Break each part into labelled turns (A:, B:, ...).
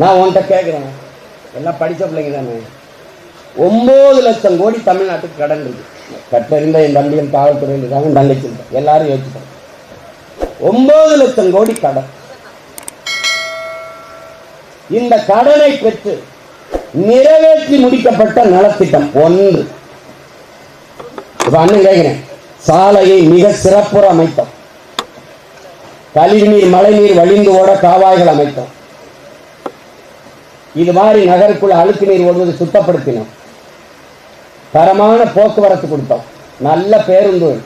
A: நான் உன்கிட்ட கேட்குறேன் எல்லாம் படித்த பிள்ளைங்க தானே? ஒம்பது லட்சம் கோடி தமிழ்நாட்டுக்கு கடன் இருக்கு. கட்டறிந்த என் தம்பியும் காவல்துறையில் இருக்காங்க என் தங்கச்சி எல்லாரும் யோசிப்பாங்க ஒன்பது லட்சம் கோடி கடன். இந்த கடனை பெற்று நிறைவேற்றி முடிக்கப்பட்ட நலத்திட்டம் ஒன்று. இப்ப அண்ணன் கேட்கிறேன் சாலையை மிக சிறப்புற அமைத்தோம். கழிவுநீர் மழைநீர் வழிந்து ஓட காவாய்கள் அமைத்தோம். இது மாதிரி நகருக்குள்ள அழுக்கு நீர் ஓடுவது சுத்தப்படுத்தினோம். தரமான போக்குவரத்து கொடுத்தோம். நல்ல பேருந்து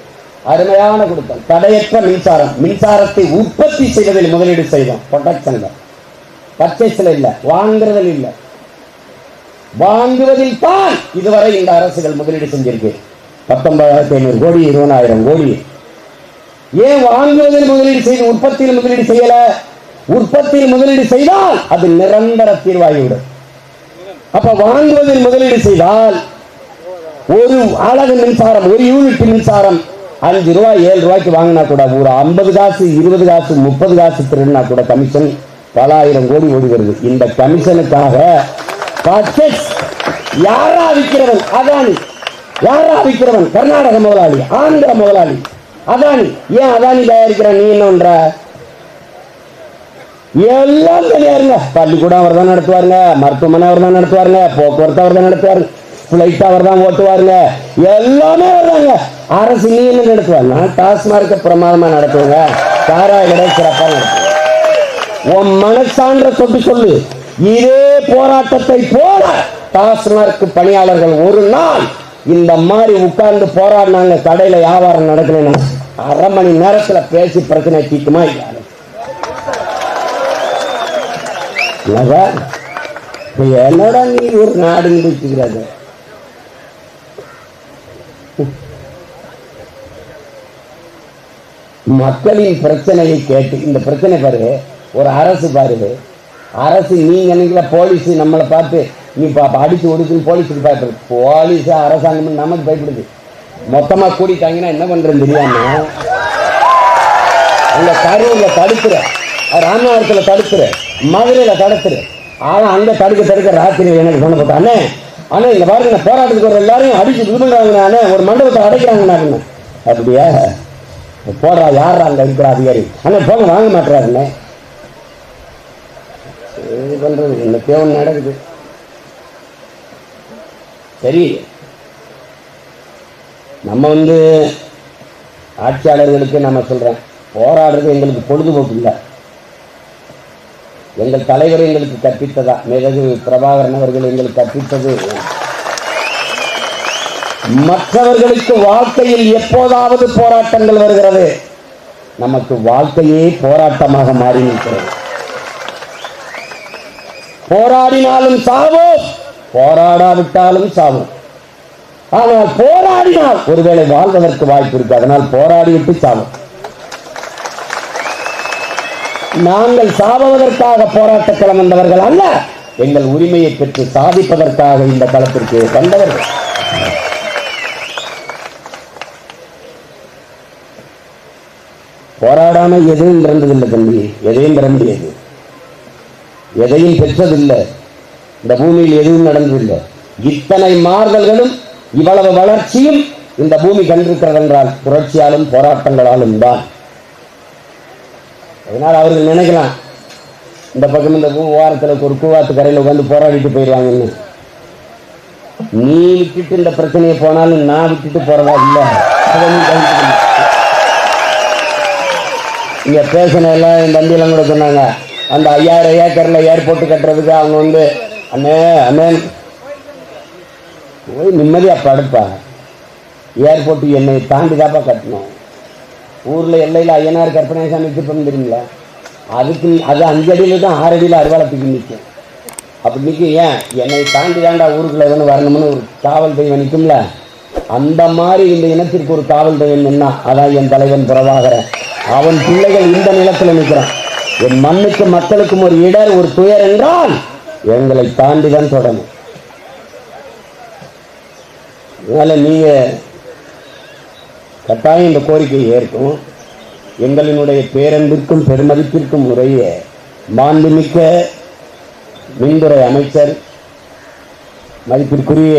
A: அருமையான கொடுத்தோம். தடையற்ற மின்சாரம் மின்சாரத்தை உற்பத்தி செய்வதில் முதலீடு செய்தோம். ப்ரொடக்ஷன்ல பர்ச்சேஸ்ல இல்ல. வாங்குறதில் இல்ல. வாங்குவதில் தான் இதுவரை இந்த அரசுகள் முதலீடு செஞ்சிருக்கு பத்தொன்பதாயிரத்தி ஐநூறு கோடி இருபதாயிரம் கோடி. ஏன் வாங்குவதில் முதலீடு செய்து உற்பத்தியில் முதலீடு செய்யல? உற்பத்தியில் முதலீடு செய்தால் அது நிரந்தர தீர்வாகிவிடும். அப்ப வாங்குவதில் முதலீடு செய்தால் ஒரு அழகு மின்சாரம் ஒரு யூனிட் மின்சாரம் அஞ்சு ரூபாய் ஏழு ரூபாய்க்கு வாங்கினா கூட ஒரு ஐம்பது காசு இருபது காசு முப்பது காசு திருடினா கூட கமிஷன் பல ஆயிரம் கோடி ஓடி வருது. இந்த கமிஷனுக்காக யாரா விற்கிறவன் அதானி. யாரா விற்கிறவன் கர்நாடக முதலாளி ஆந்திர முதலாளி. அதானி. ஏன் அதானி தயாரிக்கிற நீ என்ன எல்லாம் தனியாருங்க பள்ளிக்கூடம் அவர் தான் நடத்துவாருங்க. மருத்துவமனை அவர் தான் நடத்துவாருங்க. போக்குவரத்து அவர் தான் நடத்துவாருங்க ஃபிளைட் அவர் தான் ஓட்டுவாருங்க. எல்லாமே வருவாங்க அரசு நீ என்ன நடத்துவாங்க நான் டாஸ்மார்க்க பிரமாதமா நடத்துவாங்க. சாராய சிறப்பாக நடத்துவாங்க உன் மனசான்ற சொல்லி சொல்லு. இதே போராட்டத்தை போல டாஸ்மார்க் பணியாளர்கள் ஒரு நாள் இந்த மாதிரி உட்கார்ந்து போராடினாங்க. கடையில வியாபாரம் நடக்கலைன்னா அரை மணி நேரத்தில் பேசி பிரச்சனை தீக்குமா இல்லையா? இல்லவா? இப்ப நீ ஒரு நாடுன்னு வச்சுக்கிறாங்க. மக்களின் பிரச்சனையை கேட்டு இந்த பிரச்சனை பாரு ஒரு அரசு பாரு அரசு நீ நினைக்கல போலீஸ் நம்மளை பார்த்து நீ பாப்பா அடிச்சு ஒடுக்குன்னு போலீஸுக்கு பார்த்து போலீஸ் அரசாங்கம் நமக்கு பயப்படுது. மொத்தமா கூடிட்டாங்கன்னா என்ன பண்றது தெரியாம அங்க கரூர்ல தடுக்கிற ராமநாதத்துல தடுக்கிற மதுரையில் தடுத்துரு. ஆனால் அங்கே தடுக்க தடுக்க ராத்திரி எனக்கு சொன்ன போட்டா ஆனால் இங்கே பாருங்க நான் போராட்டத்துக்கு ஒரு எல்லாரையும் அடிச்சு இது பண்றாங்க ஒரு மண்டபத்தை அடைக்கிறாங்க அப்படியா? போடுறா யாரா அங்கே இருக்கிற அதிகாரி? ஆனால் போக வாங்க மாட்டுறாருண்ணே. இது பண்ணுறது என்ன தேவன் நடக்குது. சரி. நம்ம வந்து ஆட்சியாளர்களுக்கு நம்ம சொல்கிறேன் போராடுறது எங்களுக்கு பொழுதுபோக்கு இல்லை. எங்கள் தலைவர் எங்களுக்கு கற்பித்ததா? மிகது பிரபாகரன் அவர்கள் எங்களுக்கு கற்பித்தது. மற்றவர்களுக்கு வாழ்க்கையில் எப்போதாவது போராட்டங்கள் வருகிறது. நமக்கு வாழ்க்கையே போராட்டமாக மாறி நிற்கிறது. போராடினாலும் சாவோம் போராடாவிட்டாலும் சாவோம் ஆனால் போராடினால் ஒருவேளை வாழ்வதற்கு வாய்ப்பு இருக்கு. அதனால் போராடிவிட்டு சாவோம் நாங்கள் சாவதற்காக போராட்ட களம் வந்தவர்கள் அல்ல. எங்கள் உரிமையை பெற்று சாதிப்பதற்காக இந்த களத்திற்கு வந்தவர்கள். போராடாம எதையும் பிறந்ததில்லை தம்பி. எதையும் பெற எதையும் பெற்றதில்லை. இந்த பூமியில் எதுவும் நடந்ததில்லை. இத்தனை மாறுதல்களும் இவ்வளவு வளர்ச்சியும் இந்த பூமி கண்டிருக்கிறது என்றால் புரட்சியாலும் போராட்டங்களாலும் தான். அதனால் அவர்கள் நினைக்கலாம் இந்த பக்கம் இந்த பூ ஓரத்தில் ஒரு கூவாத்து கரையில் உட்காந்து போராடிட்டு போயிடுவாங்கன்னு. நீ விட்டுட்டு இந்த பிரச்சனையை போனாலும் நான் விட்டுட்டு போறதா இல்லை. இங்க பேசின எல்லாம் என் தம்பியெல்லாம் கூட சொன்னாங்க அந்த ஐயாயிரம் ஏக்கர்ல ஏர்போர்ட் கட்டுறதுக்கு அவங்க வந்து அண்ணே அண்ணே. போய் நிம்மதியா படுப்பா. ஏர்போர்ட் என்னை தாண்டிதாப்பா கட்டணும். ஊர்ல எல்லையில ஐயனார் கற்பனை சாமி திருப்பம் தெரியுங்களா அதுக்கு அது அஞ்சு தான் ஆறடியில் அடியில அருவாளத்துக்கு நிற்கும் அப்படி நிற்கும் ஏன்? என்னை தாண்டி தாண்டா ஊருக்குள்ள எதுன்னு வரணும்னு ஒரு காவல் தெய்வம் நிற்கும்ல அந்த மாதிரி இந்த இனத்திற்கு ஒரு காவல் தெய்வம் நின்னா அதான் என் தலைவன் பிரபாகரன். அவன் பிள்ளைகள் இந்த நிலத்துல நிற்கிறான் என் மண்ணுக்கு மக்களுக்கும் ஒரு இடர் ஒரு துயர் என்றால் எங்களை தாண்டி தான் தொடணும். அதனால் நீங்கள் கட்டாயம் இந்த கோரிக்கையை ஏற்கும். எங்களினுடைய பேரன்பிற்கும் பெருமதிப்பிற்கும் உரிய மாண்புமிக்க மின்துறை அமைச்சர் மதிப்பிற்குரிய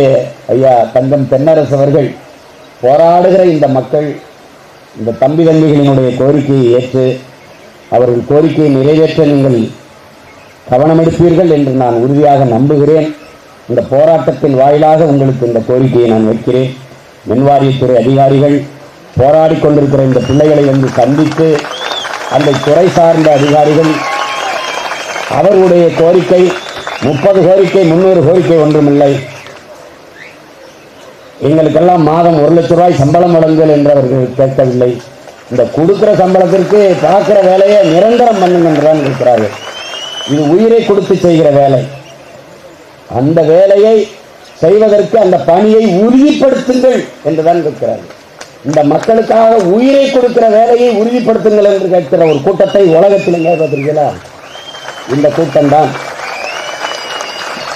A: ஐயா தங்கம் தென்னரசு அவர்கள் போராடுகிற இந்த மக்கள் இந்த தம்பி தம்பிகளினுடைய கோரிக்கையை ஏற்று அவர்கள் கோரிக்கையை நிறைவேற்ற நீங்கள் கவனமெடுப்பீர்கள் என்று நான் உறுதியாக நம்புகிறேன். இந்த போராட்டத்தின் வாயிலாக உங்களுக்கு இந்த கோரிக்கையை நான் வைக்கிறேன். மின்வாரியத்துறை அதிகாரிகள் போராடி கொண்டிருக்கிற இந்த பிள்ளைகளை வந்து சந்தித்து அந்த துறை சார்ந்த அதிகாரிகள் அவர்களுடைய கோரிக்கை முப்பது கோரிக்கை முன்னூறு கோரிக்கை ஒன்றுமில்லை. எங்களுக்கெல்லாம் மாதம் ஒரு லட்ச ரூபாய் சம்பளம் வழங்குதல் என்று அவர்கள் கேட்கவில்லை. இந்த கொடுக்குற சம்பளத்திற்கு பார்க்கிற வேலையை நிரந்தரம் பண்ணுங்க என்றுதான் இருக்கிறார்கள். இது உயிரை கொடுத்து செய்கிற வேலை. அந்த வேலையை செய்வதற்கு அந்த பணியை உறுதிப்படுத்துங்கள் என்றுதான் இருக்கிறார்கள் இந்த மக்களுக்காக உயிரை கொடுக்கிற வேலையை உறுதிப்படுத்துங்கள் என்று கேட்கிற ஒரு கூட்டத்தை உலகத்தில் பார்த்துருக்கீங்களா இந்த கூட்டம் தான்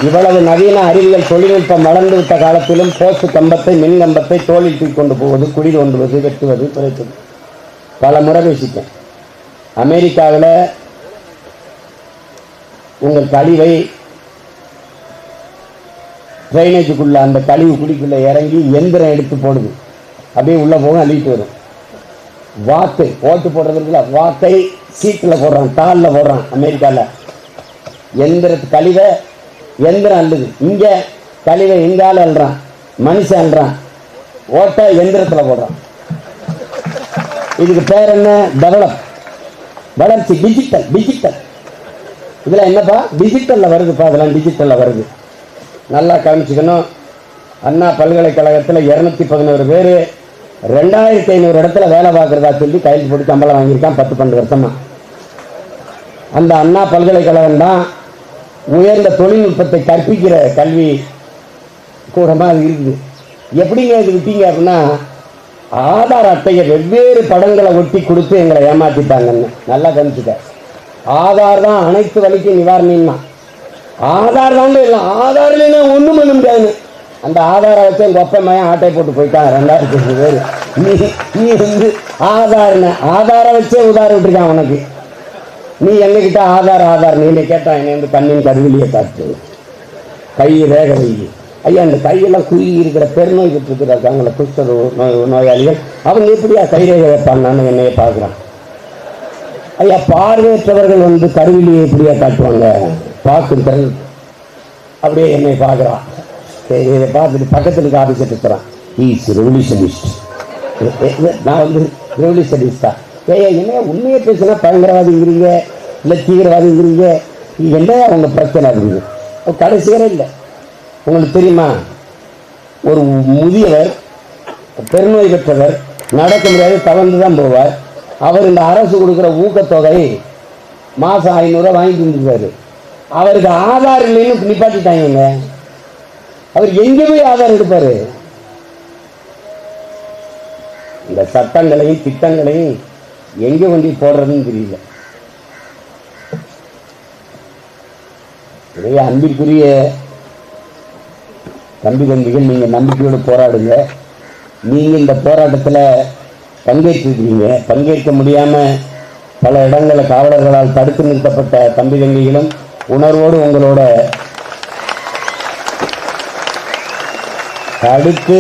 A: இவ்வளவு நவீன அறிவியல் தொழில்நுட்பம் வளர்ந்து விட்ட காலத்திலும் போஸ்ட் கம்பத்தை மின் கம்பத்தை தோளில் தூக்கி கொண்டு போவது குடி கொண்டுவது வெட்டுவது குறைப்பது. பல முறை பேசிட்டேன். அமெரிக்காவில் உங்கள் கழிவை ட்ரைனேஜுக்குள்ள அந்த கழிவு குடிக்குள்ளே இறங்கி எந்திரம் எடுத்து போடுது. அப்படியே உள்ளே போகும் அள்ளிட்டு வரும். வாத்து ஓட்டு போடுறதுல வாத்தை சீட்டில் போடுறான் தாளில் போடுறான் அமெரிக்காவில் எந்திரத்து கழிவை எந்திரம் அள்ளுது. இங்கே கழிவை எங்கால அள்ளுறான்? மனுஷன் அள்ளுறான். ஓட்டை எந்திரத்தில் போடுறான். இதுக்கு பேர் என்ன? டெவலப். வளர்ச்சி டிஜிட்டல் டிஜிட்டல் இதெல்லாம் என்னப்பா? டிஜிட்டலில் வருதுப்பா இதெல்லாம் டிஜிட்டலில் வருது. நல்லா கவனிச்சுக்கணும். அண்ணா பல்கலைக்கழகத்தில் இரநூத்தி பதினோரு பேர் ரெண்டாயிரத்தி ஐநூறு இடத்துல வேலை பார்க்குறதா சொல்லி கையில் போட்டு சம்பளம் வாங்கியிருக்கான் பத்து பன்னெண்டு வருஷமா. அந்த அண்ணா பல்கலைக்கழகம் தான் உயர்ந்த தொழில்நுட்பத்தை கற்பிக்கிற கல்வி கூடமாக அது இருக்குது. எப்படிங்க இது விட்டீங்க அப்படின்னா ஆதார் அட்டையை வெவ்வேறு படங்களை ஒட்டி கொடுத்து எங்களை ஏமாற்றிட்டாங்கன்னு நல்லா கவனிச்சுக்க. ஆதார் தான் அனைத்து வழிக்கும் நிவாரணின்னா ஆதார் தான் இல்லை ஆதார் இல்லைன்னா ஒன்றும் பண்ண முடியாதுன்னு. அந்த ஆதாரை வச்சு எங்கள் ஒப்ப மையம் ஆட்டை போட்டு போயிட்டான் ரெண்டாயிரத்தி அஞ்சு பேர். நீ நீ வந்து ஆதார்னு ஆதாரை வச்சே உதாரி விட்டுருக்கான் உனக்கு. நீ எங்ககிட்ட ஆதார் ஆதார் நீ கேட்டான் என்னை வந்து கண்ணின் கருவிலியை காட்டு கை ரேக வை. ஐயா இந்த கையெல்லாம் குறுகி இருக்கிற பெருநோய் பெற்று இருக்காங்களே குஷ்ட நோய் நோயாளிகள். அவங்க எப்படியா கை ரேக வைப்பான்னு என்னைய பார்க்குறான். ஐயா பார்வையற்றவர்கள் வந்து கருவிலியை எப்படியா காட்டுவாங்க? பார்க்கும் திறன் அப்படியே என்னை பார்க்குறான். இதை பார்த்துட்டு பக்கத்தில் இருக்க ஆஃபீஸர் இருக்கிறான் ஈஸ் ரெவல்யூஷனிஸ்ட் நான் வந்து ரெவல்யூஷனிஸ்டா ஏய் என்ன உண்மையை பேசுனா பயங்கரவாதிங்கிறீங்க? இல்லை தீவிரவாதிங்கிறீங்க? என்ன அவங்க பிரச்சனை இருக்குது அது இல்லை. உங்களுக்கு தெரியுமா? ஒரு முதியவர் பெருநோய் பெற்றவர் நடக்க முடியாது தவழ்ந்து தான் போவார். அவர் இந்த அரசு கொடுக்குற ஊக்கத்தொகை மாதம் ஐநூறுரூவா வாங்கி இருந்திருக்காரு அவருக்கு ஆதார் இல்லைன்னு நிப்பாட்டிட்டாங்க அவர் எங்கே போய் ஆதாரம் எடுப்பாரு? இந்த சட்டங்களையும் திட்டங்களையும் எங்க கொண்டு போடுறதுன்னு தெரியல. நிறைய அன்பிற்குரிய தம்பி தம்பிகள் நீங்க நம்பிக்கையோடு போராடுங்க. நீங்க இந்த போராட்டத்தில் பங்கேற்றிருக்கிறீங்க பங்கேற்க முடியாம பல இடங்களில் காவலர்களால் தடுத்து நிறுத்தப்பட்ட தம்பி தம்பிகளும் உணர்வோடு உங்களோட தடுத்து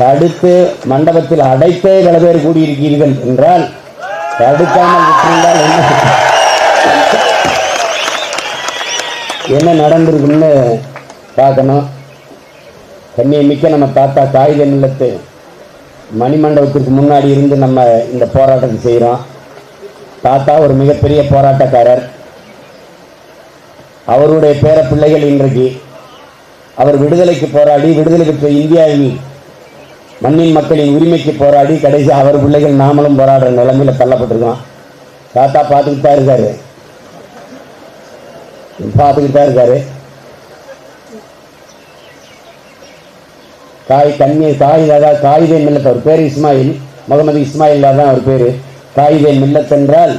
A: தடுத்து மண்டபத்தில் அடைத்தே பல பேர் கூடியிருக்கிறீர்கள் என்றால் தடுக்காமல் விட்டிருந்தால் என்ன? என்ன நடந்திருக்குன்னு பார்க்கணும். கண்ணியை மிக்க நம்ம தாத்தா காகித நிலத்து மணிமண்டபத்திற்கு முன்னாடி இருந்து நம்ம இந்த போராட்டத்தை செய்கிறோம். தாத்தா ஒரு மிகப்பெரிய போராட்டக்காரர். அவருடைய பேர பிள்ளைகள் இன்றைக்கு அவர் விடுதலைக்கு போராடி விடுதலை பெற்ற இந்தியாவின் மண்ணின் மக்களின் உரிமைக்கு போராடி கடைசி அவர் பிள்ளைகள் நாமளும் போராடுற நிலைமையில் தள்ளப்பட்டிருக்கோம் தாத்தா பார்த்துக்கிட்டு தான் இருக்காரு. பார்த்துக்கிட்டு தான் இருக்காரு. தாய் கண்ணி தாய் தாதா காயிதே மில்லத் அவர் பேர் இஸ்மாயில் முகமது இஸ்மாயில் தான் அவர் பேர். காயிதே மில்லத் என்றால்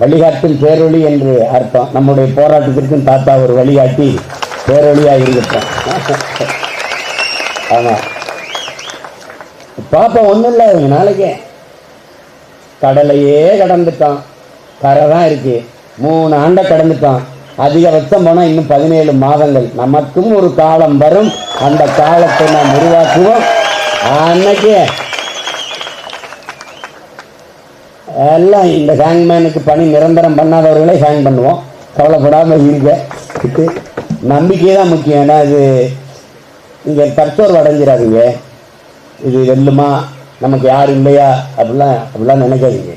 A: வழிகாட்டும் பேரொழி என்று அர்த்தம். நம்முடைய போராட்டத்திற்கும் தாத்தா ஒரு வழிகாட்டி. பேரொழியாக இருக்கட்டும் ஆமாம் பாப்பா ஒன்றும் இல்லை இவங்க நாளைக்கே. கடலையே கடந்துட்டான். கரை தான் இருக்கு. மூணு ஆண்டை கடந்துட்டான். அதிகபட்சம் போனால் இன்னும் பதினேழு மாதங்கள். நமக்கும் ஒரு காலம் வரும். அந்த காலத்தை நாம் உருவாக்குவோம். அன்னைக்கு. எல்லாம் இந்த ஹேங்மேனுக்கு பணி நிரந்தரம் பண்ணாதவர்களே ஹேங் பண்ணுவோம். கவலைப்படாமல் இருக்க நம்பிக்கை தான் முக்கியம். ஏன்னா இது இங்கே தற்சோர்வு அடைஞ்சிடாதீங்க இது வெல்லுமா? நமக்கு யார் இல்லையா? அப்படிலாம் அப்படிலாம் நினைக்காதீங்க.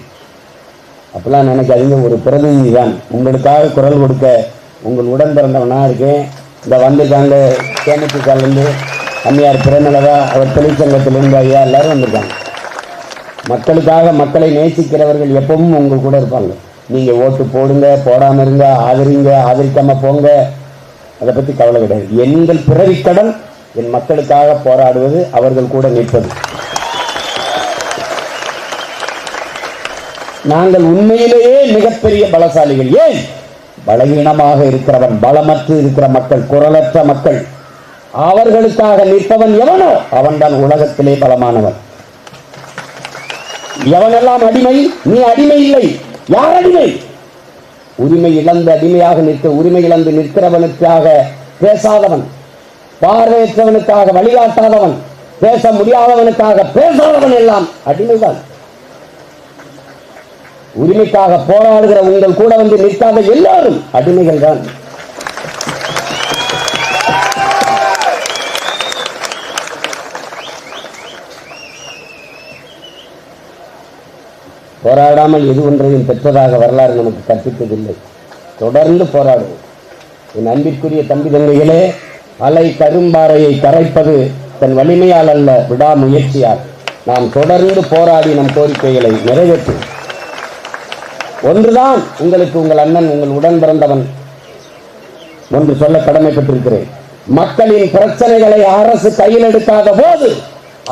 A: அப்படிலாம் நினைக்காதீங்க. ஒரு பிரதிநிதி தான். உங்களுக்காக குரல் கொடுக்க உங்கள் உடன் பிறந்தவனாக இருக்கேன். இந்த வந்திருக்காங்க தேமுதிகலேருந்து அம்மையார் பிறநிலவா அவர் தொழிற்சங்கத்திலிருந்து ஐயா எல்லாரும் வந்திருக்காங்க. மக்களுக்காக மக்களை நேசிக்கிறவர்கள் எப்பவும் உங்கள் கூட இருப்பாங்க. நீங்கள் ஓட்டு போடுங்க போடாமல் இருங்க ஆதரிங்க ஆதரிக்காமல் போங்க. அதை பற்றி கவலை கிடையாது. எங்கள் பிறவிக்கடன் என் மக்களுக்காக போராடுவது அவர்கள் கூட நிற்பது. நாங்கள் உண்மையிலேயே மிகப்பெரிய பலசாலிகள். ஏன் பலகீனமாக இருக்கிறவன் பலமற்று இருக்கிற மக்கள் குரலற்ற மக்கள் அவர்களுக்காக நிற்பவன் எவனோ அவன்தான் உலகத்திலே பலமானவன். எவனெல்லாம் அடிமை? நீ அடிமை இல்லை. யார் அடிமை? உரிமை இழந்து அடிமையாக நிற்க உரிமை இழந்து நிற்கிறவனுக்காக பேசாதவன். பார்வையற்றவனுக்காக வழிகாட்டாதவன். பேச முடியாதவனுக்காக பேசாதவன் எல்லாம் அடிமைதான். உரிமைக்காக போராடுகிற உங்கள் கூட வந்து நிற்காத எல்லாரும் அடிமைகள் தான் போராடாமல் எது ஒன்றையும் பெற்றதாக வரலாறு நமக்கு கற்பித்ததில்லை. தொடர்ந்து போராடுவோம் என் அன்பிற்குரிய தம்பி தங்கைகளே அலை கரும்பாறையை கரைப்பது தன் வலிமையால் அல்ல விடாமுயற்சியால். நாம் தொடர்ந்து போராடி நம் கோரிக்கைகளை நிறைவேற்றும் ஒன்றுதான் உங்களுக்கு உங்கள் அண்ணன் உங்கள் உடன் பிறந்தவன் ஒன்று சொல்ல கடமைப்பட்டிருக்கிறேன். மக்களின் பிரச்சனைகளை அரசு கையில் எடுக்காத போது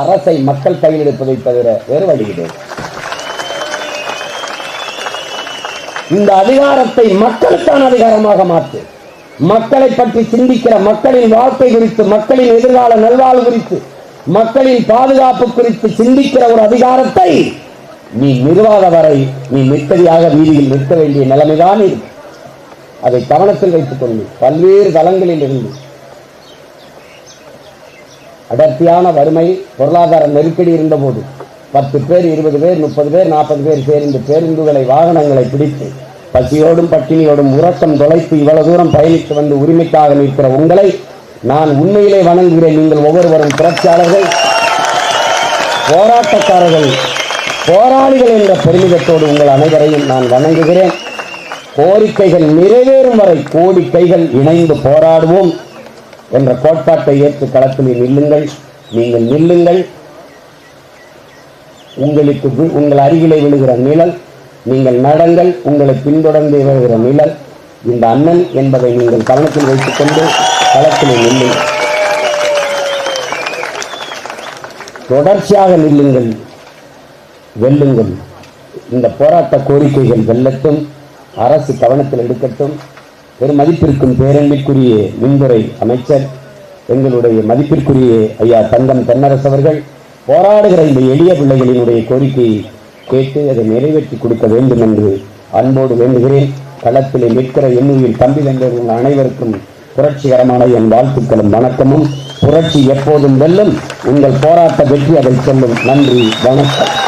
A: அரசை மக்கள் கையில் எடுப்பதை தவிர வேறு வழி கிடையாது இந்த அதிகாரத்தை மக்களுக்கான அதிகாரமாக மாற்று. மக்களை பற்றி சிந்திக்கிற மக்களின் வாழ்க்கை குறித்து மக்களின் எதிர்கால நல்வாழ்வு குறித்து மக்களின் பாதுகாப்பு குறித்து சிந்திக்கிற ஒரு அதிகாரத்தை நீ நிர்வாக வரை நீ நிற்கதியாக வீதியில் நிற்க வேண்டிய நிலைமைதான் இருக்கு அதை கவனத்தில் வைத்துக் கொண்டு பல்வேறு தளங்களில் இருந்து அடர்த்தியான வறுமை பொருளாதார நெருக்கடி இருந்தபோது பத்து பேர் இருபது பேர் முப்பது பேர் நாற்பது பேர் சேர்ந்து பேருந்துகளை வாகனங்களை பிடித்து பசியோடும் பட்டினியோடும் உறக்கம் தொலைத்து இவ்வளவு தூரம் பயணித்து வந்து உரிமைக்காக நிற்கிற உங்களை நான் உண்மையிலே வணங்குகிறேன். நீங்கள் ஒவ்வொருவரும் புரட்சியாளர்கள் போராட்டக்காரர்கள் போராளிகள் என்ற பெருமிதத்தோடு உங்கள் அனைவரையும் நான் வணங்குகிறேன். கோரிக்கைகள் நிறைவேறும் வரை கோரிக்கைகள் இணைந்து போராடுவோம் என்ற கோட்பாட்டை ஏற்று களத்தில் நில்லுங்கள். நீங்கள் நில்லுங்கள். உங்களுக்கு உங்கள் அருகிலே விழுகிற நிழல் நீங்கள் நடங்கள் உங்களை பின்தொடர்ந்து வருகிற நிழல். இந்த அண்ணன் என்பதை நீங்கள் கவனத்தில் வைத்துக் கொண்டு களத்தில் நில்லுங்கள் தொடர்ச்சியாக நில்லுங்கள். வெல்லுங்கள். இந்த போராட்ட கோரிக்கைகள் வெல்லட்டும். அரசு கவனத்தில் எடுக்கட்டும். பெரும் மதிப்பிற்கும் பேரன்பிற்குரிய மின்துறை அமைச்சர் எங்களுடைய மதிப்பிற்குரிய ஐயா தங்கம் தென்னரசு அவர்கள் போராடுகிற இந்த எளிய பிள்ளைகளினுடைய கோரிக்கையை கேட்டு அதை நிறைவேற்றி கொடுக்க வேண்டும் என்று அன்போடு வேண்டுகிறேன். களத்திலே நிற்கிற எண்ணுயில் தம்பி வென்றவர்கள் அனைவருக்கும் புரட்சிகரமான என் வாழ்த்துக்களும் வணக்கமும். புரட்சி எப்போதும் வெல்லும். உங்கள் போராட்ட வெற்றி அதை சொல்லும். நன்றி வணக்கம்.